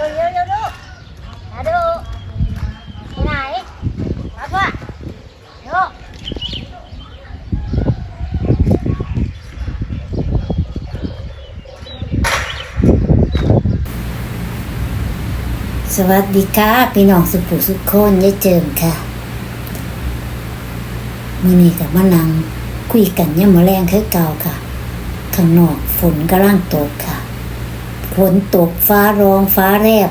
สวัสดีค่ะพี่น้องสุขุสุขคนยาเจิมค่ะมื่อนี้กับมะนังคุยกันย่มะแรงเคือเก่าค่ะ ข้างนอกฝนกำลังตกค่ะ ฝนตกฟ้าร้องฟ้าแรบ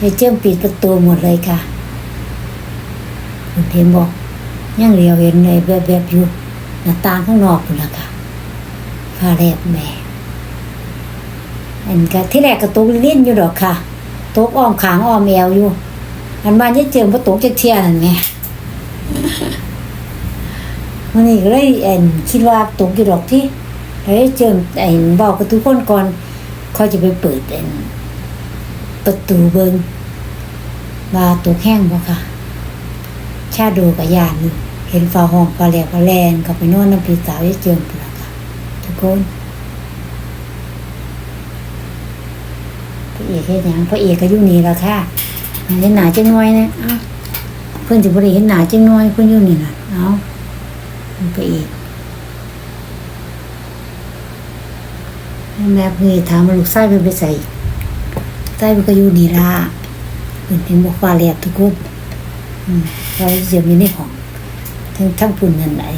ยายเจิมปิดประตูหมดเลยค่ะคุณเห็นบอกยังเรียวเห็นเลยแบบแบบๆอยู่หน้าต่างข้างนอกคุณละค่ะฟ้าแรบแม่อันก็ที่แรกก็ตกลิ้นอยู่ดอกค่ะตกอ้อมขางอ้อมแอวอยู่อันบ้านยายเจิมบ่ตกจะเทียนั่นแม่วันนี้ก็เลยเอ็นคิดว่าตกอยู่ดอกที่แล้วยายเจิมไอ้บอกกับทุกคนก่อน เขาจะไปเปิดเอ็นประตูเบิงว่าตกแห้งบ่ค่ะ ชาดูกับยานเห็นฟ้าห้องฟ้าแหลกฟ้าแลนก็ไปนอนน้ำพีสาวยายเจิมพุ่นล่ะค่ะ ทุกคนพระเอกเฮ็ดหยังพระเอกก็อยู่นี่ล่ะค่ะเห็นหนาจังน้อยนะเอ้าเพิ่นสิบ่ได้เห็นหนาจังน้อยเพิ่นอยู่นี่นะเอ้าพระเอก แม่เพิ่นถามลูกชายเพิ่นไปใส่ใส่เพิ่นก็อยู่นี่ละเพิ่นเป็นบอกว่าแลบทุกคนเราเสียมอยู่ในห้องทั้งทั้งพุ่นนั่นไอ้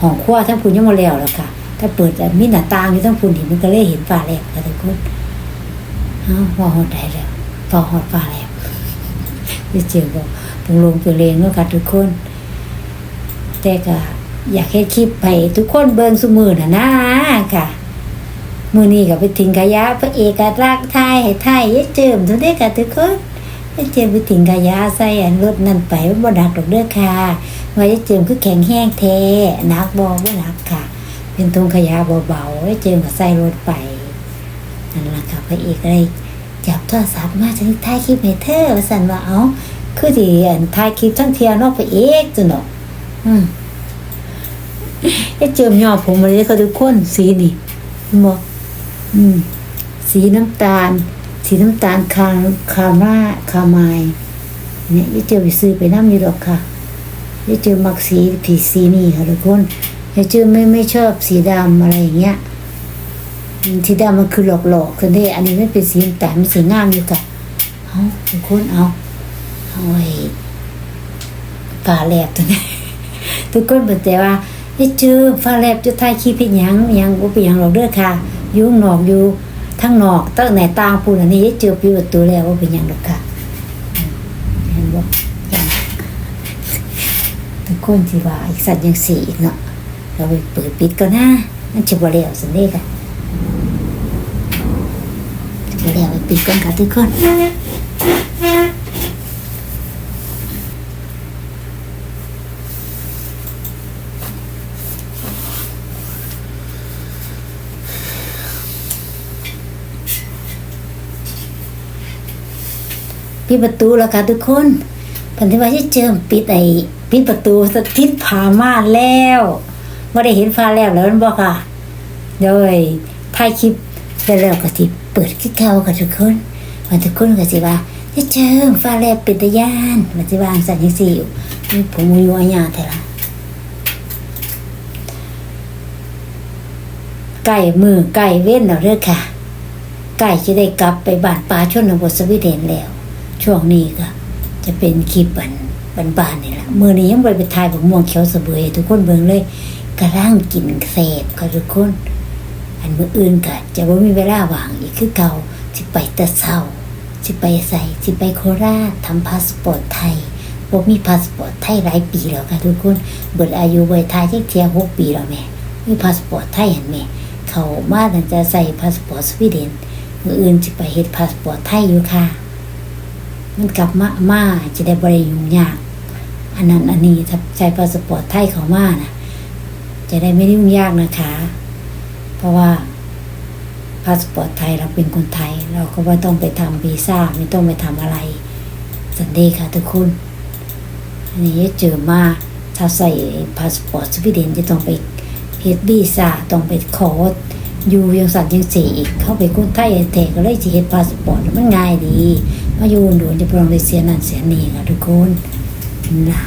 ห้องครัวทั้งพุ่นยังบ่แล้วแล้วค่ะ ถ้าเปิดมีหน้าต่างอยู่ทั้งพุ่นเห็นมันก็เลยเห็นฟ้าแลบค่ะทุกคนเอาว่าหอดได้แล้วฟ้าหอดฟ้าแล้วไปเจอบอกปรงลงไปเรียนเนาะค่ะทุกคน แต่ก็อยากให้คลิปไปทุกคนเบิ่งสมือนะนะค่ะ มือนี้ก็ไปทิ้งขยะพระเอกก็รักไทยให้ไทยยเจิมทุกเด้อค่ะทุกคนยเจิมไปทิ้งขยะใส่อันรถนั่นไปบ่หนักดอกเด้อค่ะว่ายเจิมคือแข็งแห้งแท้หนักบ่บ่หนักค่ะ เป็นตรงขยะเบาๆยเจิมก็ใส่รถไปนั่นละค่ะพระเอกเลยจับโทรศัพท์มาจะถ่ายคลิปให้เธอว่าสันว่าเอาคือที่อันถ่ายคลิปทั้งเทียเนอกพระเอกจังเนาะอืมไอ้เจิมยอผมมาเลยค่ะทุกคนสีนี่บอก อืม สีน้ำตาล สีน้ำตาลคาคามาคาไมายเนี่ยไอ้เจิมไปซื้อไปน้ำอยู่ดอกค่ะไอ้เจิมมักสีผีสีนี่ค่ะทุกคนไอ้เจิมไม่ไม่ชอบสีดำอะไรอย่างเงี้ยทีดำมันคือหลอกๆคือได้อันนี้ไม่เป็นสีแต่มันสีงามอยู่กับเอาทุกคนเอาเอาไอ้ฟ้าแลบตัวนี้ทุกคนบอกแต่ว่าไอ้เจอฟ้าแลบจะถ่ายคลิปเป็นยังยังบ่เป็นยังหรอกเด้อค่ะ ยุ่งนอกอยู่ทั้งนอกตั้งไหนต่างปูนอันนี้เจอปิวประตูแล้วว่าเป็นอยังหรอกค่ะเห็นบ่ยังทุกคนที่ว่าอีกสัตว์ยังสี่เนาะเราไปเปิดปิดก็นะนั่นจะบ่แล้วสันเด้ค่ะเดี๋ยวไปปิดกันค่ะทุกคน ปิดประตูแล้วค่ะทุกคนพันธิว่าจะเจิมปิดไอ้ปิดประตูสถิตผาม่านแล้วว่ได้เห็นฟ้าแล้วแล้วนั่นบอกค่ะโดยถ่ายคลิปแล้วแล้วก็สิเปิดคลิปเขาค่ะทุกคนวันทุกคนก็สิว่าจะเจิมฟ้าแลบเป็นตะยานมันสิวาสันยังสิอยู่นี่ผมมีวายาแต่ละไก่มือไก่เว้นแล้วเด้อค่ะไก่จะได้กลับไปบ้านป่าชนบทสวีเดนแล้ว ช่วงนี้ก็จะเป็นคลิปบันบันบานนี่แหละมือนี้ยังไปไปถ่ายบักม่วงเขียวเสบยทุกคนเบิ่งเลยกระร่างกินเสพค่ะทุกคน อันมืออื่นก็จะบ่มีเวลาว่างอีกคือเก่าสิไปแต่เช้าสิไปใส่สิไปโคราชทำพาสปอร์ตไทยบ่มีพาสปอร์ตไทยหลายปีแล้วค่ะทุกคนเบิดอายุไว้ไทยที่เทียหกปีแล้วแม่มีพาสปอร์ตไทยเห็นแม่เขามาตั้งแต่ใส่พาสปอร์ตสวีเดนมืออื่นสิไปเฮ็ดพาสปอร์ตไทยอยู่ค่ะ มันกลับมามาจะได้บริยุ่งยาก อันนั้นอันนี้ถ้าใช้พาสปอร์ตไทยเขามานะจะได้ไม่ได้ยุ่งยากนะคะ เพราะว่าพาสปอร์ตไทยเราเป็นคนไทย เราก็ไม่ต้องไปทำวีซ่าไม่ต้องไปทำอะไร สันเดย์ค่ะทุกคนอันนี้เจอมาถ้าใส่พาสปอร์ตสวีเดนจะต้องไปเฮ็ดวีซ่าต้องไปขออยู่ยังสัตว์ยังเสียอีก เข้าไปคนไทยแต่ก็เลยจะเฮ็ดพาสปอร์ตมันง่ายดี มาอยู่ด่วนจะพรองได้เสียนั่นเสียนี่ค่ะทุกคนนะ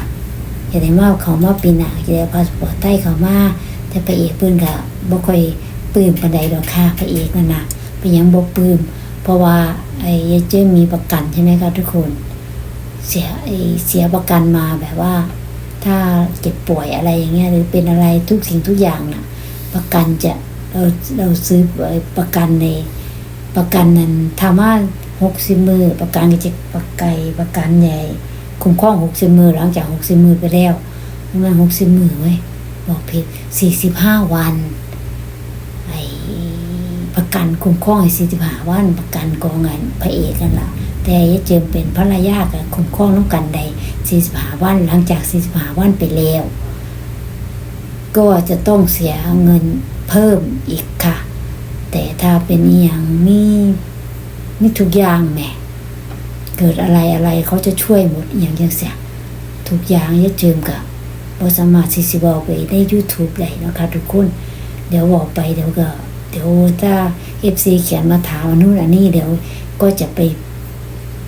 อย่าได้มาเอาเขามาปีหน้าจะได้พาสปอร์ตไทยเขามาแต่พระเอกเพิ่นก็บ่ค่อยปลื้มปานใดดอกค่ะพระเอกนั่นนะเป็นยังบ่ปลื้มเพราะว่าไอ้ยเจมีประกันใช่ไหมครับทุกคน เสียไอ้เสียประกันมาแบบว่า ถ้าเจ็บป่วยอะไรอย่างเงี้ยหรือเป็นอะไรทุกสิ่งทุกอย่างน่ะ ประกันจะเราเราซื้อประกันในประกันนั้นถามว่า หกสิบมือประกันก็จประไก่ประกันใหญ่คุ้มครองหกสิบมือหลังจากหกสิบมือไปแล้วประมาณหกสิบมือไว้บอกผิดสี่สิบห้าวันไอ้ประกันคุ้มครองไอ้สี่สิบห้าวัน ประกันกองเงินพระเอกกันละแต่ยายเจิมเป็นภรรยากับคุ้มครองน้ำกันใดสี่สิบห้าวัน หลังจากสี่สิบห้าวันไปแล้ว ก็จะต้องเสียเงินเพิ่มอีกค่ะ แต่ถ้าเป็นอย่างมี มีทุกอย่างแหมเกิดอะไรอะไรเขาจะช่วยหมดอย่างยังเสียทุกอย่างจะเจิมกับบสามารถสิสิบอกไปใน YouTube ได้นะคะทุกคน เดี๋ยวบอกไปเดี๋ยวก็ เดี๋ยวถ้า FC เขียนมาถามนนู้นอันนี้เดี๋ยวก็จะไป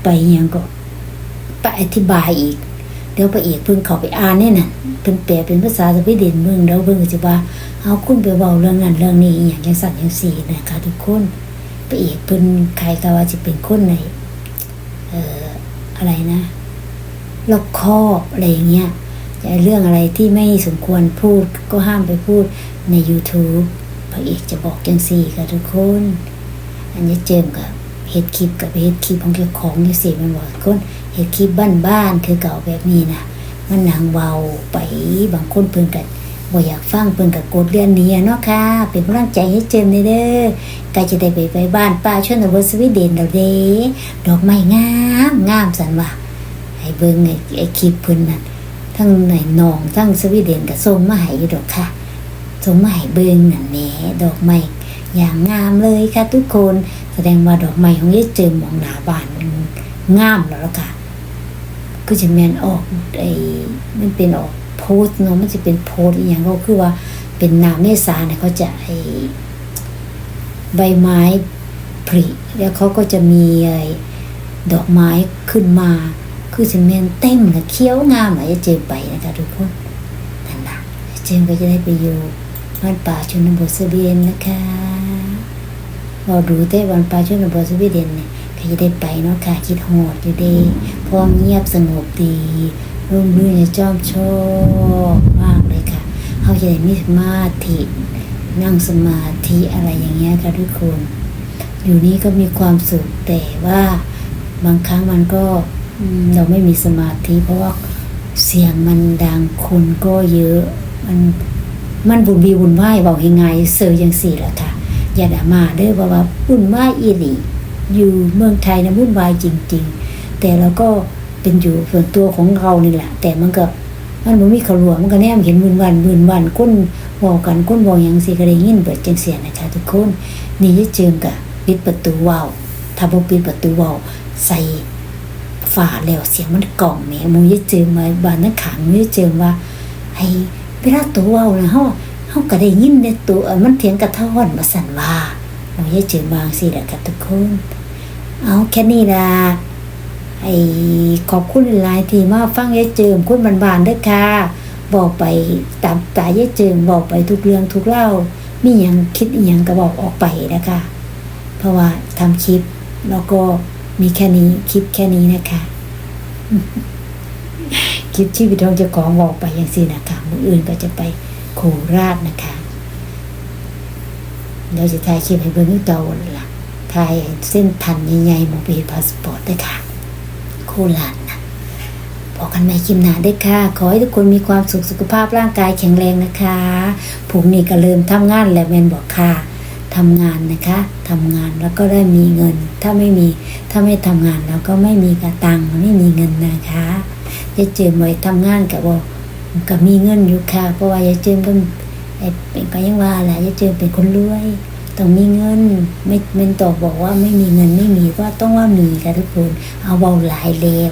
ไปอหยังก็ไปอธิบายอีก เดี๋ยวไปอีกเพิ่งเขาไปอ่านเนี่ยน่ะเพิ่งแปลเป็นภาษาสวีเดนเมืองเดี๋ยวเพิ่งจะว่าเอาคุณไปเว้าเรื่องนั้นเรื่องนี้อย่างจังสั่นจังสี่นะคะทุกคน ไปอีกเพิ่นใครก็ว่าจะเป็นคนในเอ่ออะไรนะลอกคอบอะไรอย่างเงี้ยเรื่องอะไรที่ไม่สมควรพูดก็ห้ามไปพูดใน YouTube พระเอกจะบอกจังสี่ค่ะทุกคน อันนี้เจิมกับเฮ็ดคลิปกับเฮ็ดคลิปของเจ้าของนี่สิมันบอกคนเฮ็ดคลิปบ้านๆคือเก่าแบบนี้นะมันหนังเบาไปบางคนเพิ่นก็ บ่อยากฟังเพิ่นก็กดเรื่องนี้เนาะค่ะ เป็นกำลังใจให้เจิมเด้อกล้จะได้ไปไปบ้านป้าชนบทสวีเดนแล้วเด้ดอกไม้งามงามสันว่าให้เบิ่งไอ้ไอคลิปเพิ่นนั่นทั้งในหนองทั้งสวีเดนก็ส่งมาให้อยู่ดอกค่ะส่งมาให้เบิ่งนั่นแหละดอกไม้อย่างงามเลยค่ะทุกคนแสดงว่าดอกไม้ของยายเจิมมองหน้าบ้านงามแล้วล่ะค่ะก็จะแมนออกไอ้มันเป็นออก สเนาะมันจะเป็นโพสต์อย่างก็คือว่าเป็นนาเมษาเนี่ยเขาจะไอ้ใบไม้ผลิแล้วเขาก็จะมีไอ้ดอกไม้ขึ้นมา คือจะแมนเต็มเลยเขียวงามอะจะเจอไปนะคะทุกคนนั่นนะเจมก็จะได้ไปอยู่บ้านป่าชนบทสเบียนนะคะเราดูแต่วันปลาช่วยมาบอสวีเดนเนี่ยก็จะได้ไปเนาะค่ะคิดโหดอยู่ดีพอเงียบสงบดี ร่มรื่นจะจอมชอบมากเลยค่ะเขาจะได้มีสมาธินั่งสมาธิอะไรอย่างเงี้ยค่ะทุกคน อยู่นี่ก็มีความสุขแต่ว่าบางครั้งมันก็เราไม่มีสมาธิ เพราะว่าเสียงมันดังคนก็เยอะ มันมันบุญบีบุญไหวบอกยังไงเซอยังสี่แหละค่ะ อย่าด่ามาเด้อเพราะว่าวุ่นวอีหลีอยู่เมืองไทยนะวุ่นวายจริง ๆ แต่เราก็ เป็นอยู่ส่วนตัวของเรานี่แหละ แต่มันก็มันบ่มีขาหลวมันก็แนมเห็นวุ่นวันวุ่นวันก้นเว้ากันก้นเว้าหยังสิก็ได้ยินเบิดจังเสียนะคะทุกคนนี่จะเจิมกะปิดประตูว้าถ้าบ่ปิดประตูว้าใส่ฝาแล้วเสียงมันกล่องแหมมูจะเจิมมาบ้านนักขังมูจะเจิมว่าให้เวลาตัวว้านะเฮาเฮาก็ได้ยินในตัวมันเถียงกระท่อนมาสั่นว่าเราอย่าเจอบางสิแหละค่ะทุกคนเอาแค่นี้ล่ะ ไอ้ขอบคุณหลายที่มาฟังยายเจิมคุณบานๆเด้อค่ะ บอกไปตามตายายเจิมบอกไปทุกเรื่องทุกเล่ามีหยังคิดอีหยังก็บอกออกไปนะคะ เพราะว่าทำคลิปแล้วก็มีแค่นี้คลิปแค่นี้นะคะคลิปชีวิตของเจ้าของบอกไปอย่างสินะคะมืออื่นก็จะไปโคราชนะคะเราจะถ่ายคลิปให้เบิ่งคือเก่าเลยล่ะถ่ายเส้นทันใหญ่ๆมองไปเห็นพาสปอร์ตได้ค่ะ โคราชนะบอกันในคลิปหน้าด้วยค่ะ ขอให้ทุกคนมีความสุขสุขภาพร่างกายแข็งแรงนะคะผมนี่ก็เริ่มทำงานแล้วแมนบอกค่ะทำงานนะคะทำงานแล้วก็ได้มีเงิน ถ้าไม่มีถ้าไม่ทำงานแล้วก็ไม่มีกระตังไม่มีเงินนะคะจะเจอไว้ทำงานกับบอกก็มีเงินอยู่ค่ะ เพราะว่ายายเจิมเป็นเป็นก็ยังว่าแหละยายเจิมเป็นคนรวย ต้องมีเงินไม่ไม่ตอบบอกว่าไม่มีเงินไม่มีก็ต้องว่ามีค่ะทุกคนเอาเบาหลายแล้ว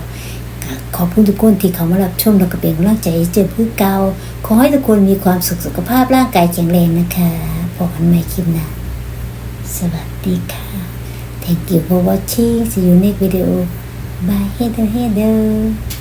ขอบคุณทุกคนที่เขามารับชมแล้วก็เป็นกำลังใจเจอผู้เก่าขอให้ทุกคนมีความสุขสุขภาพร่างกายแข็งแรงนะคะพบกันใหม่คลิปหน้าสวัสดีค่ะ Thank you for watching see you next video bye header header